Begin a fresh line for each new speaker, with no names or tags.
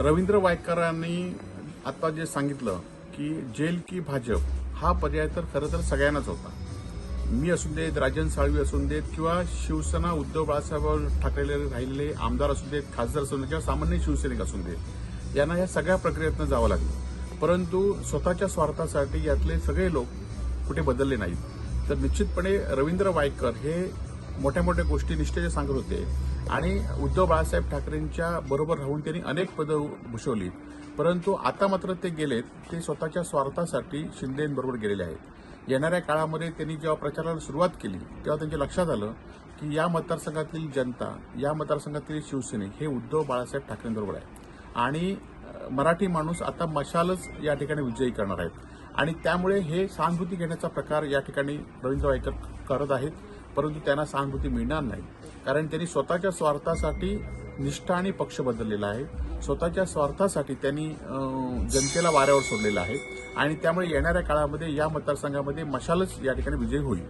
रवींद्र वायकरांनी आता जे सांगितलं की जेल की भाजप हा पर्याय तर खरं तर सगळ्यांनाच होता. मी असू देत राजन साळवी असून देत किंवा शिवसेना उद्धव बाळासाहेब ठाकरे राहिलेले आमदार असू देत खासदार असून देत किंवा सामान्य शिवसैनिक असून देत यांना या सगळ्या प्रक्रियेतनं जावं लागलं. परंतु स्वतःच्या स्वार्थासाठी यातले सगळे लोक कुठे बदलले नाहीत. तर निश्चितपणे रवींद्र वायकर हे मोठ्या मोठ्या गोष्टी निष्ठेचे सांगत होते. आणि उद्धव बाळासाहेब ठाकरेंच्या बरोबर राहून त्यांनी अनेक पदं भूषवली परंतु आता मात्र ते गेलेत ते स्वतःच्या स्वार्थासाठी शिंदेबरोबर गेलेले आहेत. येणाऱ्या काळामध्ये त्यांनी जेव्हा प्रचाराला सुरुवात केली तेव्हा त्यांच्या लक्षात आलं की या मतदारसंघातील जनता या मतदारसंघातील शिवसैनिक हे उद्धव बाळासाहेब ठाकरेंबरोबर आहे आणि मराठी माणूस आता मशालच या ठिकाणी विजयी करणार आहेत. आणि त्यामुळे हे सहानुभूती घेण्याचा प्रकार या ठिकाणी रवींद्र वायकर करत आहेत. परंतु त्यांना सहानुभूती मिळणार नाही. कारण त्यांनी स्वतःच्या स्वार्थासाठी निष्ठा आणि पक्ष बदललेला आहे. स्वतःच्या स्वार्थासाठी त्यांनी जनतेला वाऱ्यावर सोडलेलं आहे. आणि त्यामुळे येणाऱ्या काळामध्ये या मतदारसंघामध्ये मशालच या ठिकाणी विजयी होईल.